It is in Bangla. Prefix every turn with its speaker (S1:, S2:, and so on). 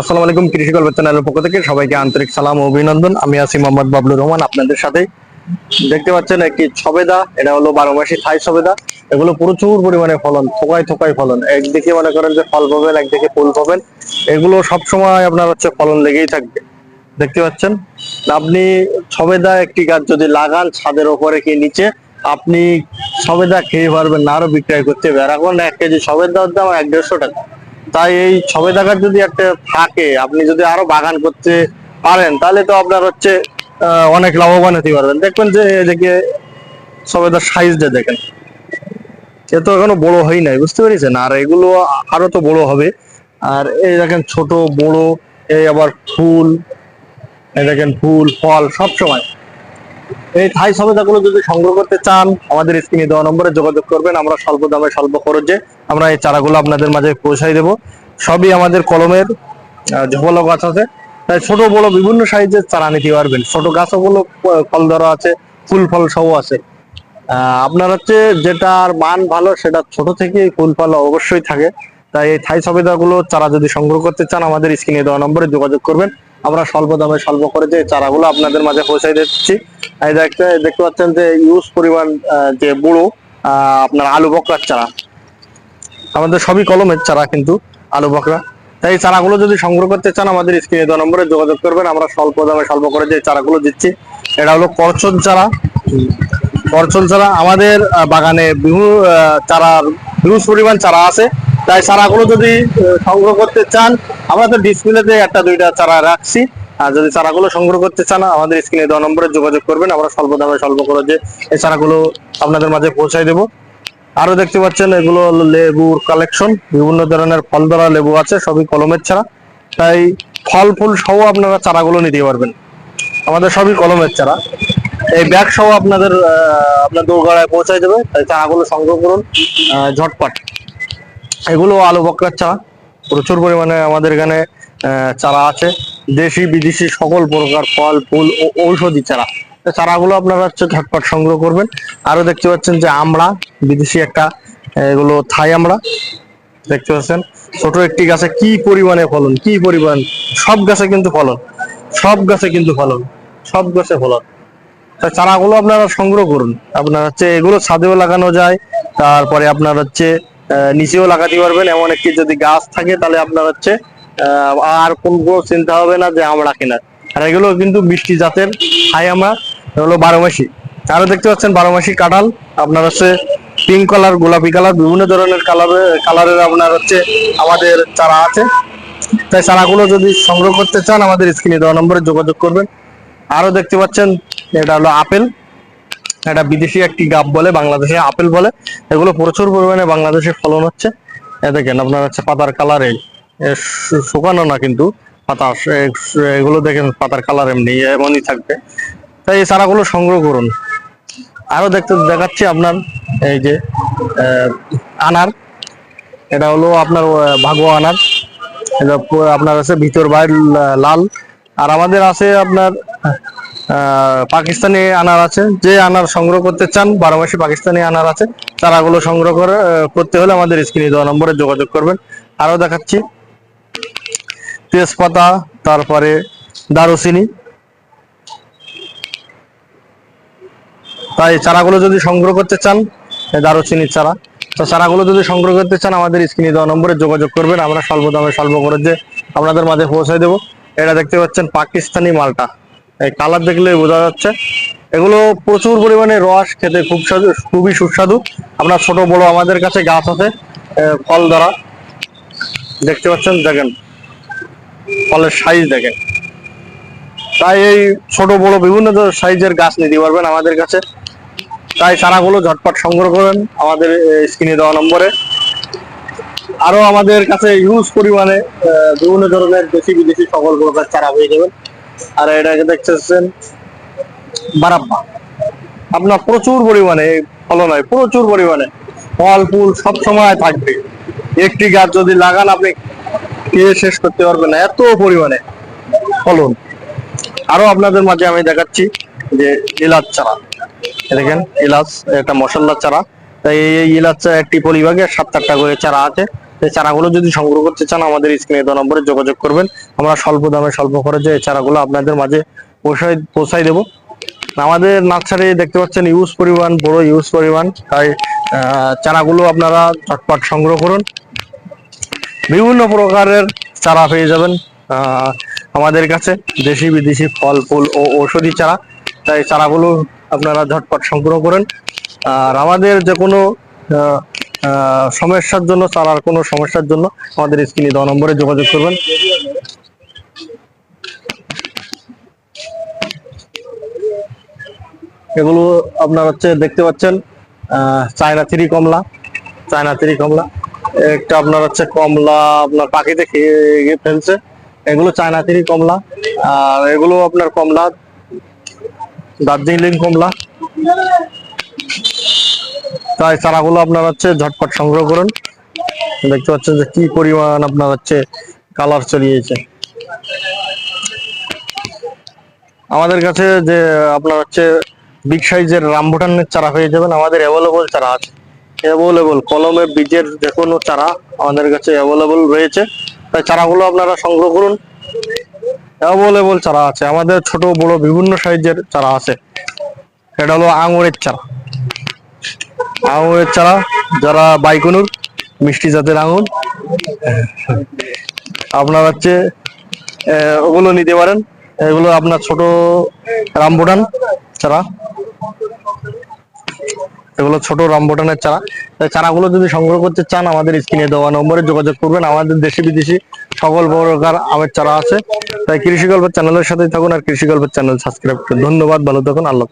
S1: আসসালামু আলাইকুম, কৃষি গল্প চ্যানেলের পক্ষ থেকে সবাইকে আন্তরিক সালাম অভিনন্দন। আমি আছি মোহাম্মদ বাবলুর রহমান, আপনাদের সাথে দেখতে পাচ্ছেন একটি ছবেদা, এটা হলো বারো মাসি থাই ছবেদা। এগুলো প্রচুর পরিমাণে ফলন, থোকায় থোকায় ফলন। একদিকে মনে করেন যে ফল পাবেন, একদিকে ফুল পাবেন। এগুলো সবসময় আপনার হচ্ছে ফলন লেগেই থাকবে। দেখতে পাচ্ছেন? আপনি ছবেদা একটি গাছ যদি লাগান ছাদের ওপরে কি নিচে, আপনি সবেদা খেয়ে পারবেন না, আরও বিক্রয় করতে হবে। আর এখন এক কেজি সবেদার দাম এক দেড়শো টাকা। তাই এই সবেদা গাছ যদি একটা থাকে, আপনি যদি আরও বাগান করতে পারেন, তাহলে তো আপনার হচ্ছে অনেক লাভবান হতে পারবেন। দেখবেন যে এদিকে সবেদার সাইজটা দেখেন এ তো এখনও বড় হয় নাই, বুঝতে পেরেছেন? আর এগুলো আরও তো বড় হবে। আর এই দেখেন ছোট, বড়, এই আবার ফুল, এই দেখেন ফুল, ফল, সব সময়। এই থাই সবেদাগুলো যদি সংগ্রহ করতে চান, আমাদের স্ক্রিনে দেওয়া নম্বরে যোগাযোগ করবেন, আমরা স্বল্প দামে, স্বল্প খরচে আমরা এই চারাগুলো আপনাদের মাঝে পৌঁছাই দেব। সবই আমাদের কলমের ঝোপালো গাছ আছে। তাই ছোট, বড় বিভিন্ন সাইজের চারা নিতে পারবেন। ছোট গাছগুলো ফল ধরা আছে, ফুল ফল সহ আছে। আপনার হচ্ছে যেটার মান ভালো, সেটা ছোট থেকে ফুল ফল অবশ্যই থাকে। তাই এই থাই সবেদাগুলো চারা যদি সংগ্রহ করতে চান, আমাদের স্ক্রিনে দেওয়া নম্বরে যোগাযোগ করবেন। আমরা স্বল্প দামে, স্বল্প করে যে চারাগুলো আপনাদের মাঝে পৌঁছাই দিচ্ছি। দেখতে পাচ্ছেন যে ইউজ পরিমাণ যে বুড়ো আপনার আলু বকরার চারা। আমাদের সবই কলমের চারা কিন্তু আলু বকরা। তাই চারাগুলো যদি সংগ্রহ করতে চান আমাদের স্ক্রিনে নম্বরে যোগাযোগ করবেন। আমরা স্বল্প দামে স্বল্প করে যে চারাগুলো দিচ্ছি এটা হলো করচন চারা। করচন চারা আমাদের বাগানে আহ, চারার হিউজ পরিমাণ চারা আছে। তাই চারাগুলো যদি সংগ্রহ করতে চান আমরা তো ডিসপ্লেতে একটা দুইটা চারা রাখছি। আর যদি চারাগুলো সংগ্রহ করতে চান, আমাদের স্ক্রিনে দেওয়া নম্বরে যোগাযোগ করবেন। আমরা স্বল্প দামে স্বল্প যে এই চারাগুলো আপনাদের মাঝে পৌঁছাই দেবো। আরও দেখতে পাচ্ছেন, এগুলো লেবুর কালেকশন বিভিন্ন ধরনের ফল ধরা লেবু আছে, সবই কলমের চারা। তাই ফল, ফুল সহ আপনারা চারাগুলো নিতে পারবেন। আমাদের সবই কলমের চারা। এই ব্যাগ সহ আপনাদের আপনার দোরগড়ায় পৌঁছায় দেবে। তাই চারাগুলো সংগ্রহ করুন ঝটপট। এগুলো আলু বকরার চারা। প্রচুর পরিমাণে আমাদের এখানে চারা আছে। দেশি, বিদেশি সকল প্রকার ফল, ফুল ও ঔষধি চারা। চারাগুলো আপনারা হচ্ছে ঝটপট সংগ্রহ করবেন। আরও দেখতে পাচ্ছেন যে আমড়া, বিদেশি একটা, এগুলো থাই আমরা দেখতে পাচ্ছেন, ছোট একটি গাছে কি পরিমাণে ফলন, কি পরিমাণ, সব গাছে কিন্তু ফলন, সব গাছে কিন্তু ফলন, সব গাছে ফলন। তা চারাগুলো আপনারা সংগ্রহ করুন। আপনার হচ্ছে এগুলো ছাদেও লাগানো যায়, তারপরে আপনার হচ্ছে নিচেও লাগাতে পারবেন। এমন একটি যদি গাছ থাকে, তাহলে আপনার হচ্ছে আর কোনো চিন্তা হবে না যে আমরা কেনার আর এগুলো কিন্তু বৃষ্টি জাতের হাই আমরা, এগুলো বারো মাসি আরও দেখতে পাচ্ছেন বারো মাসি কাঁঠাল, আপনার হচ্ছে পিঙ্ক কালার গোলাপি কালার বিভিন্ন ধরনের কালারের কালারের আপনার হচ্ছে আমাদের চারা আছে। তাই চারাগুলো যদি সংগ্রহ করতে চান, আমাদের স্ক্রিনে দেওয়া নম্বরে যোগাযোগ করবেন। আরও দেখতে পাচ্ছেন, এটা হলো আপেল। এটা বিদেশি একটি গাব বলে, বাংলাদেশে আপেল বলে। এগুলো প্রচুর পরিমাণে বাংলাদেশে ফলন হচ্ছে। দেখেন, আপনার হচ্ছে পাতার কালার এই। শুকানো না কিন্তু, পাতা এগুলো দেখেন পাতার কালার এমনি, এমনই থাকবে। তাই এই চারাগুলো সংগ্রহ করুন। আরও দেখতে, দেখাচ্ছি আপনার, এই যে আনার। এটা হলো আপনার ভাগোয়া আনার। এটা আপনার আছে ভিতর বাইর লাল। আর আমাদের আছে আপনার পাকিস্তানি আনার আছে। যে আনার সংগ্রহ করতে চান বারো মাসে পাকিস্তানি আনার আছে, চারাগুলো সংগ্রহ করে করতে হলে আমাদের স্ক্রিনে দেওয়া নম্বরে যোগাযোগ করবেন। আরও দেখাচ্ছি। তেজপাতা, তারপরে দারুচিনি। তাই চারাগুলো যদি সংগ্রহ করতে চান দারুচিনির চারা, তো চারাগুলো যদি সংগ্রহ করতে চান, আমাদের স্ক্রিনে দেওয়া নম্বরে যোগাযোগ করবেন, আমরা স্বল্প দামে স্বল্প যে আপনাদের মাঝে পৌঁছায় দেবো। এটা দেখতে পাচ্ছেন পাকিস্তানি মালটা। এই কালার দেখলে বোঝা যাচ্ছে। এগুলো প্রচুর পরিমাণে রস, খেতে খুব খুবই সুস্বাদু। আপনার ছোট বড় আমাদের কাছে গাছ আছে ফল ধরা দেখতে পাচ্ছেন, দেখেন। ফলের সাইজ দেখেন। তাই এই ছোট, বড় বিভিন্ন সাইজের গাছ নিতে পারবেন আমাদের কাছে। তাই চারাগুলো ঝটপট সংগ্রহ করেন আমাদের স্ক্রিনে দেওয়া নম্বরে। আরও আমাদের কাছে ইউজ পরিমাণে বিভিন্ন ধরনের দেশি বিদেশি সকল প্রকার চারা পেয়ে যাবেন। আর এটাকে দেখতেছেন, বারাব্বা। আপনার প্রচুর পরিমাণে ফলন হয়, প্রচুর পরিমাণে। ফল, ফুল সব সময় থাকবে। একটি গাছ যদি লাগান, আপনি খেয়ে শেষ করতে পারবেন না, এত পরিমাণে ফলন। আরও আপনাদের মাঝে আমি দেখাচ্ছি যে এলাচ চারা। দেখেন, এলাচ, একটা মশলার চারা। তাই এই এলাচ একটি পরিভাগে সাত আটটা করে চারা আছে। এই চারাগুলো যদি সংগ্রহ করতে চান, আমাদের স্ক্রিনে দেওয়া নম্বরে যোগাযোগ করবেন। আমরা স্বল্প দামে, স্বল্প খরচে এই চারাগুলো আপনাদের মাঝে পৌঁছাই পৌঁছাই দেবো। আমাদের নার্সারি দেখতে পাচ্ছেন, ইউজ পরিমাণ, বড় ইউজ পরিমাণ। তাই চারাগুলো আপনারা চটপট সংগ্রহ করুন। বিভিন্ন প্রকারের চারা পেয়ে যাবেন আমাদের কাছে, দেশি বিদেশি ফল, ফুল ও ঔষধি চারা। তাই চারাগুলো আপনারা ঝটপট সংগ্রহ করেন। আর আমাদের যে কোনো সমস্যার জন্য, চারার কোনো সমস্যার জন্য আমাদের স্ক্রিনে দেওয়া নম্বরে যোগাযোগ করবেন। এগুলো আপনার হচ্ছে দেখতে পাচ্ছেন চায়না থ্রি কমলা, চায়না থ্রি কমলা। একটা আপনার হচ্ছে কমলা আপনার পাখিতে খেয়ে খেয়ে ফেলছে। এগুলো চায়না থ্রি কমলা। আর এগুলো আপনার কমলা, দার্জিলিং কমলা। তাই চারাগুলো আপনার হচ্ছে ঝটপট সংগ্রহ করুন। দেখতে পাচ্ছেন যে কি পরিমাণ আপনার হচ্ছে কালার চলিয়েছে আমাদের কাছে যে আপনার হচ্ছে বিগ সাইজের রামভুটানের চারা হয়ে যাবেন। আমাদের অ্যাভেলেবল চারা আছে। অ্যাভেলেবল কলমে বীজের যে কোনো চারা আমাদের কাছে অ্যাভেলেবল রয়েছে। তাই চারাগুলো আপনারা সংগ্রহ করুন। অ্যাভেলেবল চারা আছে। আমাদের ছোট, বড় বিভিন্ন সাইজের চারা আছে। এটা হলো আঙুরের চারা। আঙুরের চারা, যারা বাইকনুর, মিষ্টি জাতের আঙুর, আপনার হচ্ছে ওগুলো নিতে পারেন। এগুলো আপনার ছোট রামবুটান চারা। এগুলো ছোট রম্বটনের চারা। চারাগুলো যদি সংগ্রহ করতে চান, আমাদের স্ক্রিনে দেওয়া নম্বরে যোগাযোগ করবেন। আমাদের দেশি বিদেশি সকল প্রকার আমের চারা আছে। তাই কৃষি গল্পের চ্যানেলের সাথেই থাকুন আর কৃষি গল্পের চ্যানেল সাবস্ক্রাইব করুন ধন্যবাদ। ভালো থাকুন। আল্লাহ।